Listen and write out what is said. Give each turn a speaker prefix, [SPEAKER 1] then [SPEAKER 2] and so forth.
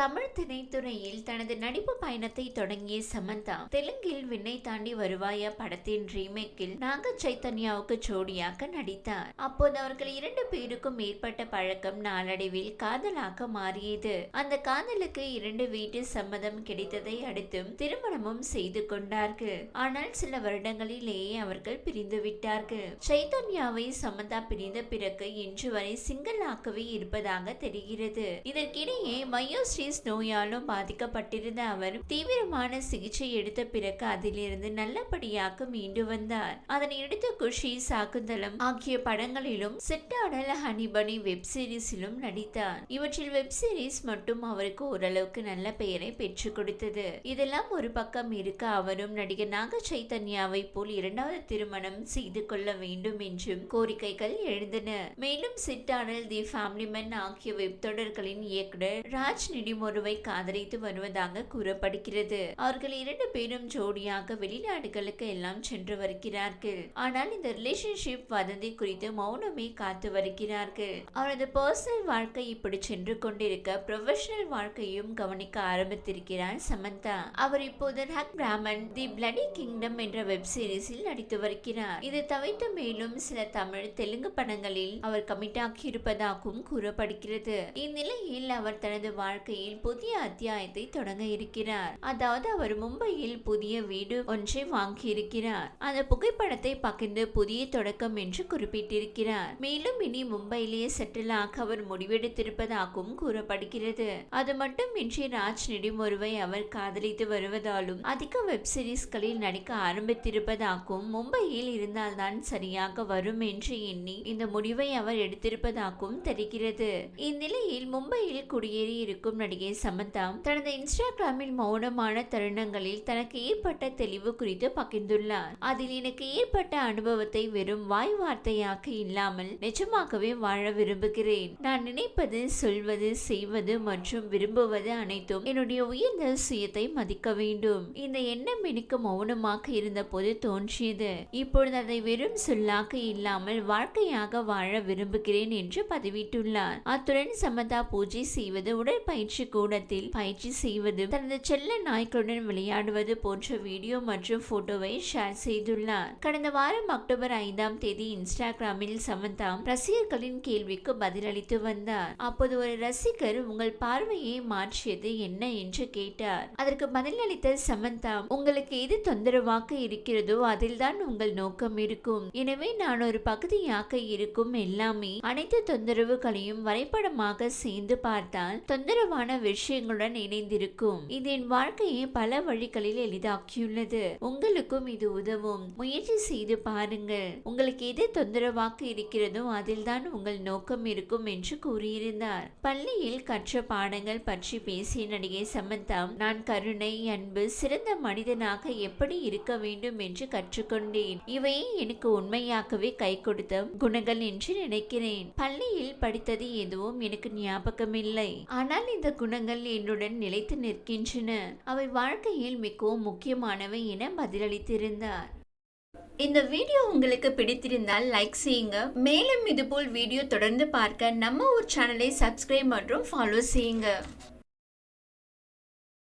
[SPEAKER 1] தமிழ் திரைத்துறையில் தனது நடிப்பு பயணத்தை தொடங்கிய சமந்தா தெலுங்கில் விண்ணை தாண்டி வருவாயா படத்தின் ரீமேக்கில் நாக சைத்தன்யாவுக்கு ஜோடியாக நடித்தார். அப்போது அவர்கள் இரண்டு பேருக்கும் ஏற்பட்ட பழக்கம் நாளடைவில் காதலாக மாறியது. அந்த காதலுக்கு இரண்டு வீட்டு சம்மதம் கிடைத்ததை அடுத்தும் திருமணமும் செய்து கொண்டார்கள். ஆனால் சில வருடங்களிலேயே அவர்கள் பிரிந்து விட்டார்கள். சைத்தன்யாவை சமந்தா பிரிந்த பிறகு இன்று வரை சிங்கிளாகவே இருப்பதாக தெரிகிறது. இதற்கிடையே மயோஸ்ரீ நோயாலும் பாதிக்கப்பட்டிருந்த அவர் தீவிரமான சிகிச்சை எடுத்த பிறகு அதிலிருந்து நல்லபடியாக மீண்டு வந்தார். அதனையடுத்து குஷி சாக்குந்தலம் ஆகிய படங்களிலும் சிட்டாடல் ஹனிபனி வெப் சீரிஸிலும் நடித்தார். இவற்றில் வெப் சீரிஸ் மட்டும் அவருக்கு ஓரளவுக்கு நல்ல பெயரை பெற்றுக் கொடுத்தது. இதெல்லாம் ஒரு பக்கம் இருக்க அவரும் நடிகர் நாக சைத்தன்யாவை போல் இரண்டாவது திருமணம் செய்து கொள்ள வேண்டும் என்றும் கோரிக்கைகள் எழுந்தன. மேலும் சிட்டாடல் தி ஃபேமிலி மென் ஆகிய வெப் தொடர்களின் இயக்குனர் ராஜ் நிடி பெண்ணையும் ஒருவை காதலித்து வருவதாக கூறப்படுகிறது. அவர்கள் இரண்டு பேரும் ஜோடியாக வெளிநாடுகளுக்கு எல்லாம் சென்று வருகிறார்கள். ஆனால் இந்த ரிலேஷன்ஷிப் வதந்தி குறித்து மௌனமே காத்து வருகிறார்கள். அவரது பர்சனல் வாழ்க்கை இப்படி சென்று கொண்டிருக்க ப்ரொஃபஷனல் வாழ்க்கையும் கவனிக்க ஆரம்பித்திருக்கிறார் சமந்தா. அவர் இப்போது ஹக் பிராமன் தி பிளடி கிங்டம் என்ற வெப் சீரிஸில் நடித்து வருகிறார். இது தவிர்த்து மேலும் சில தமிழ் தெலுங்கு படங்களில் அவர் கமிட்டாகி இருப்பதாகவும் கூறப்படுகிறது. இந்நிலையில் அவர் தனது வாழ்க்கையை மும்பையில் புதிய அத்தியாயத்தை தொடங்க இருக்கிறார். அதாவது அவர் மும்பையில் புதிய வீடு ஒன்றை வாங்கி இருக்கிறார் அந்த புகைப்படத்தை பகிர்ந்து புதிய தொடக்கம் என்று குறிப்பிட்டிருக்கிறார். மேலும் இனி மும்பையிலேயே செட்டில் ஆக அவர் முடிவெடுத்திருப்பதாகவும் கூறப்படுகிறது. அது மட்டுமின்றி ராஜ் நெடுமொருவை அவர் காதலித்து வருவதாலும் அதிக வெப் சீரிஸ்களில் நடிக்க ஆரம்பித்திருப்பதாகவும் மும்பையில் இருந்தால்தான் சரியாக வரும் என்று எண்ணி இந்த முடிவை அவர் எடுத்திருப்பதாகவும் தெரிகிறது. இந்நிலையில் மும்பையில் குடியேறி இருக்கும் நடிகை சமந்தா தனது இன்ஸ்டாகிராமில் மௌனமான தருணங்களில் தனக்கு ஏற்பட்ட தெளிவு குறித்து பகிர்ந்துள்ளார். அதில் எனக்கு ஏற்பட்ட அனுபவத்தை வெறும் வாய் வார்த்தையாக இல்லாமல் நிஜமாகவே வாழ விரும்புகிறேன். நான் நினைப்பது சொல்வது செய்வது மற்றும் விரும்புவது அனைத்தும் என்னுடைய உயர்ந்த சுயத்தை மதிக்க வேண்டும். இந்த எண்ணம் எனக்கு மௌனமாக இருந்த போது தோன்றியது. இப்பொழுது அதை வெறும் சொல்லாக இல்லாமல் வாழ்க்கையாக வாழ விரும்புகிறேன் என்று பதிவிட்டுள்ளார். அத்துடன் சமதா பூஜை செய்வது உடற்பயிற்சி பயிற்சி கூடத்தில் பயிற்சி செய்வது தனது செல்ல நாய்களுடன் விளையாடுவது போன்ற வீடியோ மற்றும் போட்டோவை ஷேர் செய்துள்ளார். கடந்த வாரம் அக்டோபர் ஐந்தாம் தேதி இன்ஸ்டாகிராமில் சமந்தா ரசிகர்களின் கேள்விக்கு பதிலளித்து வந்தார். அப்போது ஒரு ரசிகர் உங்கள் பார்வையை மாற்றியது என்ன? என்று கேட்டார். அதற்கு பதிலளித்த சமந்தா உங்களுக்கு எது தொந்தரவாக இருக்கிறதோ அதில்தான் உங்கள் நோக்கம் இருக்கும். எனவே நான் ஒரு பகுதியாக இருக்கும் எல்லாமே அனைத்து தொந்தரவுகளையும் வரைபடமாக சேர்ந்து பார்த்தால் தொந்தரவான விஷயங்களுடன் இணைந்திருக்கும். இது என் வாழ்க்கையை பல வழிகளில் எளிதாக்கியுள்ளது. உங்களுக்கும் இது உதவும். முயற்சி செய்து பாருங்கள். உங்களுக்கு எது தொந்தரவாக இருக்கிறதோ அதில்தான் உங்கள் நோக்கம் இருக்கும் என்று கூறியிருந்தார். பள்ளியில் கற்ற பாடங்கள் பற்றி பேசிய நடிகை சமந்தா நான் கருணை அன்பு சிறந்த மனிதனாக எப்படி இருக்க வேண்டும் என்று கற்றுக்கொண்டேன். இவையே எனக்கு உண்மையாகவே கை கொடுத்த குணங்கள் என்று நினைக்கிறேன். பள்ளியில் படித்தது எதுவும் எனக்கு ஞாபகமில்லை. ஆனால் இந்த குணங்கள் என்னுடன் நிலைத்து நிற்கின்றன. அவை வாழ்க்கையில் மிகவும் முக்கியமானவை என பதிலளித்திருந்தார். இந்த வீடியோ உங்களுக்கு பிடித்திருந்தால் லைக் செய்யுங்க. மேலும் இதுபோல் வீடியோ தொடர்ந்து பார்க்க நம்ம ஒரு சேனலை சப்ஸ்கிரைப் மற்றும் ஃபாலோ செய்யுங்க.